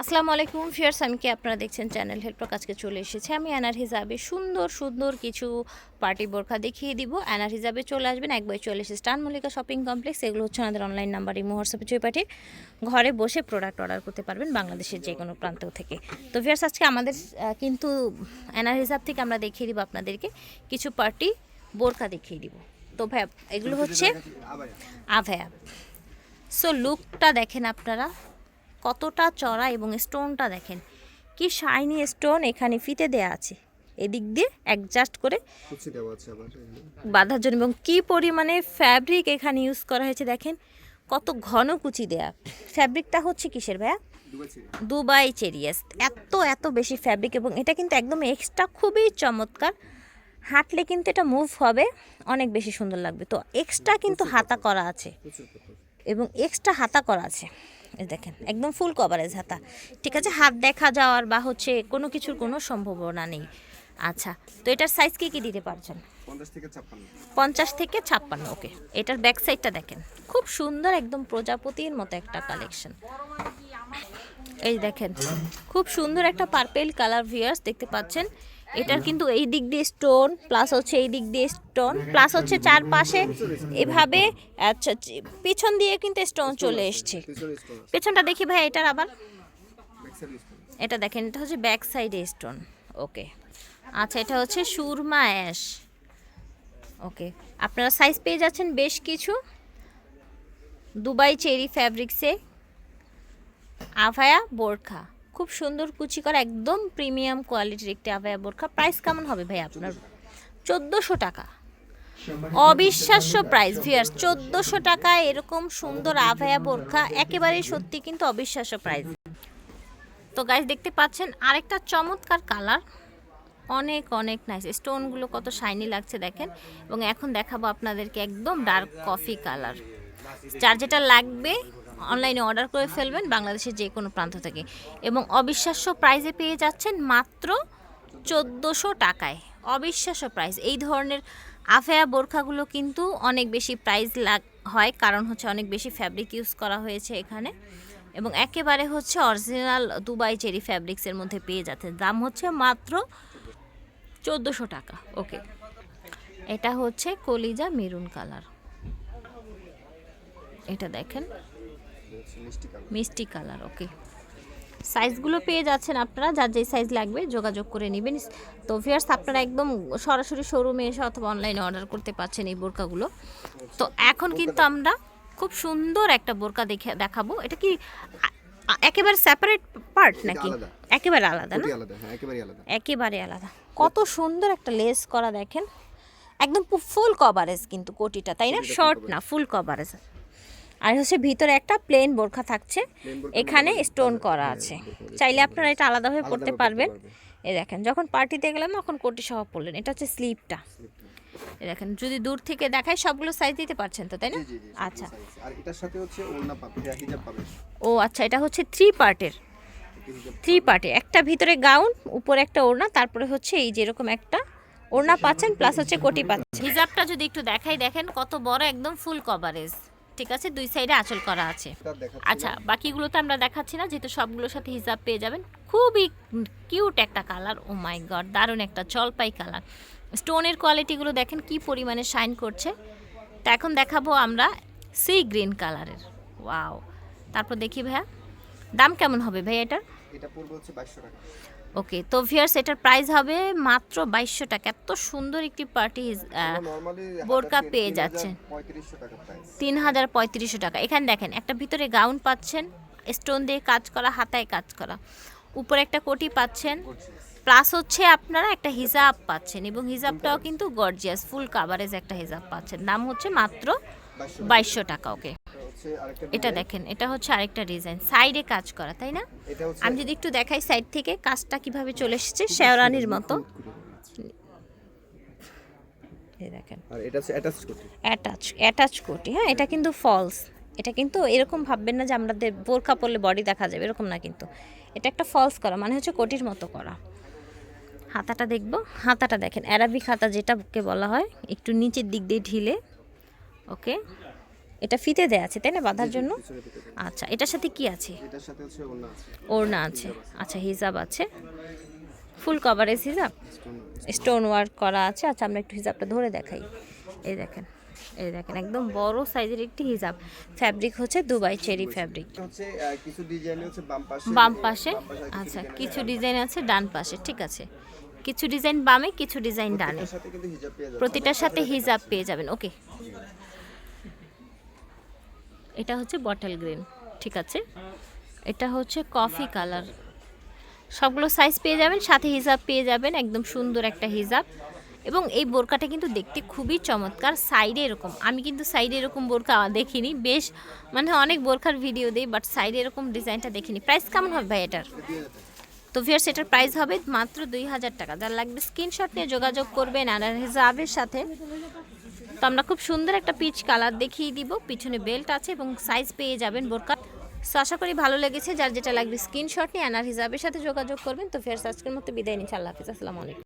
আসসালামু আলাইকুম ফিয়ার্স আমি কি আপনারা দেখছেন চ্যানেল হেল্পার কাছকে চলে এসেছে আমি অ্যানার হিসাবে সুন্দর সুন্দর কিছু পার্টি বোরখা দেখিয়ে দিব। অ্যানার হিসাবে চলে আসবেন একবার চলে এসে স্টান মল্লিকা শপিং কমপ্লেক্স। এগুলো হচ্ছে আমাদের অনলাইন নাম্বার এই হোয়াটসঅ্যাপে চই পাঠিয়ে ঘরে বসে প্রোডাক্ট অর্ডার করতে পারবেন বাংলাদেশের যে কোনো প্রান্ত থেকে। তো ফিয়ার্স আজকে আমাদের কিন্তু অ্যানার হিসাব থেকে আমরা দেখিয়ে দিব আপনাদেরকে কিছু পার্টি বোরখা দেখিয়ে দিব। তো ভাই এগুলো হচ্ছে আভায়া। সো লুকটা দেখেন আপনারা। কতটা চড়া এবং স্টোনটা দেখেন। কি শাইনি স্টোন এখানে ফিতে দেয়া আছে। এদিক দিয়ে অ্যাডজাস্ট করে। বাঁধার জন্য এবং কী পরিমাণে ফ্যাব্রিক এখানে ইউজ করা হয়েছে দেখেন। কত ঘন কুচি দেয়া। ফ্যাব্রিকটা হচ্ছে কিসের ভাইয়া? দুবাই চেরিয়াস এত এত বেশি ফ্যাব্রিক এবং এটা কিন্তু একদম এক্সট্রা খুবই চমৎকার। হাঁটলে কিন্তু এটা মুভ হবে অনেক বেশি সুন্দর লাগবে। তো এক্সট্রা কিন্তু হাতা করা আছে। এবং এক্সট্রা হাতা করা আছে। দেখেন একদম ফুল কভারেজ হাতা। ঠিক আছে হাত দেখা যাওয়ার বা হচ্ছে কোনো কিছুর কোনো সম্ভাবনা নেই। আচ্ছা তো এটার সাইজ কি কি দিতে পারছেন? পঞ্চাশ থেকে ছাপ্পান্ন। ওকে এটার ব্যাক সাইডটা দেখেন খুব সুন্দর একদম প্রজাপতির মতো একটা কালেকশন এই দেখেন খুব সুন্দর একটা পার্পেল কালার ভিয়ার্স দেখতে পাচ্ছেন। এটার কিন্তু এই দিক দিয়ে স্টোন প্লাস হচ্ছে এই দিক দিয়ে স্টোন প্লাস হচ্ছে চারপাশে এভাবে আচ্ছা পিছন দিয়ে কিন্তু স্টোন চলে এসছে। পেছনটা দেখি ভাই, এটার আবার? এটা দেখেন, এটা হচ্ছে ব্যাক সাইডে স্টোন ওকে আচ্ছা এটা হচ্ছে সুরমা অ্যাশ ওকে আপনারা সাইজ পেয়ে যাচ্ছেন বেশ কিছু। দুবাই চেরি ফ্যাব্রিক্সে আভায়া বোরখা। খুব সুন্দর কুচি করা, একদম প্রিমিয়াম কোয়ালিটির একটি আভায়া বোরখা। প্রাইস কেমন হবে ভাই আপনার? চোদ্দোশো টাকা। অবিশ্বাস্য প্রাইস ভিয়ার্স চোদ্দোশো টাকা এরকম সুন্দর আভায়া বোরখা, একেবারেই সত্যি কিন্তু অবিশ্বাস্য প্রাইস তো গাইস দেখতে পাচ্ছেন আরেকটা চমৎকার কালার অনেক অনেক নাইস স্টোনগুলো কত শাইনি লাগছে দেখেন। এবং এখন দেখাবো আপনাদেরকে একদম ডার্ক কফি কালার যার যেটা লাগবে অনলাইনে অর্ডার করে ফেলবেন, বাংলাদেশের যে কোনো প্রান্ত থেকে। এবং অবিশ্বাস্য প্রাইজে পেয়ে যাচ্ছেন মাত্র চোদ্দোশো টাকায়। অবিশ্বাস্য প্রাইস এই ধরনের আফেয়া বোরখাগুলো কিন্তু অনেক বেশি প্রাইস লাগ হয়, কারণ হচ্ছে অনেক বেশি ফ্যাব্রিক ইউজ করা হয়েছে এখানে। এবং একেবারে হচ্ছে অরিজিনাল দুবাই চেরি ফ্যাব্রিক্সের মধ্যে পেয়ে যাচ্ছে দাম হচ্ছে মাত্র চোদ্দোশো টাকা। ওকে এটা হচ্ছে কলিজা মেরুন কালার। এটা দেখেন। মিষ্টি কালার। ওকে। সাইজগুলো পেয়ে যাচ্ছেন আপনারা যার যেই সাইজ লাগবে যোগাযোগ করে নেবেন। তো ভিয়ার্স আপনারা একদম সরাসরি শোরুমে এসে অথবা অনলাইনে অর্ডার করতে পারছেন এই বোরকাগুলো। তো এখন কিন্তু আমরা খুব সুন্দর একটা বোরকা দেখে দেখাবো। এটা কি একেবারে সেপারেট পার্ট নাকি? একেবারে আলাদা না? হ্যাঁ একেবারে আলাদা। কত সুন্দর একটা লেস করা দেখেন। একদম ফুল কভারেজ কিন্তু কোটিটা তাই না? শর্ট না ফুল কভারেজ আর হচ্ছে ভিতরে একটা প্লেন বোরখা থাকছে। এখানে স্টোন করা আছে। চাইলে আপনারা এটা আলাদাভাবে পড়তে পারবেন। এ দেখেন যখন পার্টিতে গেলাম তখন কোটি সহ পড়লেন। এটা হচ্ছে স্লিপটা এই দেখেন যদি দূর থেকে দেখায় সবগুলো সাইজ দিতে পারছেন তো তাই না? আচ্ছা। আর এটার সাথে হচ্ছে ওড়না পাবে হিজাব পাবে ও আচ্ছা এটা হচ্ছে থ্রি পার্টের থ্রি পার্টে একটা ভিতরে গাউন উপরে একটা ওড়না তারপরে হচ্ছে এই যেরকম একটা ওড়না পাচ্ছেন প্লাস হচ্ছে কোটি পাচ্ছেন। হিজাবটা যদি একটু দেখাই দেখেন কত বড় একদম ফুল কভারেজ ঠিক আছে দুই সাইডে আঁচল করা আছে। আচ্ছা বাকিগুলো তো আমরা দেখাচ্ছি না যেহেতু সবগুলোর সাথে হিজাব পেয়ে যাবেন। খুবই কিউট একটা কালার ও মাই গড দারুণ একটা জলপাই কালার। স্টোনের কোয়ালিটিগুলো দেখেন কি পরিমাণে শাইন করছে। তা এখন দেখাবো আমরা সি গ্রিন কালারের। ওয়াও। তারপর দেখি ভাইয়া দাম কেমন হবে ভাই এটার? এটা পড়বে হচ্ছে বাইশশো টাকা। ওকে তো ভিয়ার্স এটার প্রাইস হবে মাত্র বাইশশো টাকা। এত সুন্দর একটি পার্টি বোরকা পেয়ে যাচ্ছেন। পঁয়ত্রিশশো টাকা প্রাইস তিন হাজার পঁয়ত্রিশশো টাকা। এখানে দেখেন একটা ভিতরে গাউন পাচ্ছেন স্টোন দিয়ে কাজ করা হাতায় কাজ করা। উপরে একটা কোটি পাচ্ছেন প্লাস হচ্ছে আপনারা একটা হিজাব পাচ্ছেন এবং হিজাবটাও কিন্তু গর্জিয়াস ফুল কাভারেজ একটা হিজাব পাচ্ছেন। দাম হচ্ছে মাত্র বাইশশো টাকা। ওকে এটা দেখেন এটা হচ্ছে আরেকটা ডিজাইন সাইডে কাজ করা তাই না? আমি যদি একটু দেখাই সাইড থেকে কাজটা কীভাবে চলে এসেছে শেওরানির মতো। এই দেখেন। আর এটা অ্যাটাচ করতে। অ্যাটাচ অ্যাটাচ কোটি হ্যাঁ এটা কিন্তু ফলস এটা কিন্তু এরকম ভাববেন না যে আমাদের বোরখা পরলে বডি দেখা যাবে এরকম না কিন্তু। এটা একটা ফলস করা মানে হচ্ছে কোটির মতো করা। হাতাটা দেখব হাতাটা দেখেন। অ্যারাবিক হাতা যেটাকে বলা হয় একটু নিচের দিক দিয়ে ঢিলে ওকে এটা ফিতে দেয়া আছে তাই না বাঁধার জন্য। আচ্ছা এটার সাথে কি আছে? এটার সাথে হচ্ছে ওড়না আছে। ওড়না আছে। আচ্ছা হিজাব আছে। ফুল কভারেজ হিজাব? স্টোন ওয়ার্ক করা আছে। আচ্ছা আমরা একটু হিজাবটা ধরে দেখাই। এই দেখেন এই দেখেন একদম বড় সাইজের একটি হিজাব। ফ্যাব্রিক হচ্ছে দুবাই চেরি ফ্যাব্রিক কিছু ডিজাইন হচ্ছে বাম পাশে। বাম পাশে? আচ্ছা কিছু ডিজাইন আছে ডান পাশে ঠিক আছে। কিছু ডিজাইন বামে কিছু ডিজাইন ডানে। প্রতিটার সাথে হিজাব পেয়ে যাবেন ওকে। এটা হচ্ছে বটল গ্রিন ঠিক আছে? এটা হচ্ছে কফি কালার সবগুলো সাইজ পেয়ে যাবেন, সাথে হিজাব পেয়ে যাবেন, একদম সুন্দর একটা হিজাব এবং এই বোরকাটা কিন্তু দেখতে খুবই চমৎকার সাইডে এরকম। আমি কিন্তু সাইডে এরকম বোরকা দেখিনি, বেশ মানে অনেক বোরকার ভিডিও দিই বাট সাইডে এরকম ডিজাইনটা দেখিনি। প্রাইস কেমন হবে ভাই এটার? তো ভিয়ার্স এটার প্রাইস হবে মাত্র দুই হাজার টাকা। যার লাগবে স্ক্রিনশট নিয়ে যোগাযোগ করবেন আর হিজাবের সাথে। তো আমরা খুব সুন্দর একটা পিচ কালার দেখিয়ে দিব। পিছনে বেল্ট আছে এবং সাইজ পেয়ে যাবেন বোরকা। সো আশা করি ভালো লেগেছে। যার যেটা লাগবে স্ক্রিনশট নিয়ে আনার হিসাবের সাথে যোগাযোগ করবেন। তো ফের আজকের মতো বিদায় নিচ্ছি। আল্লাহ হাফিজ। আসসালামু আলাইকুম।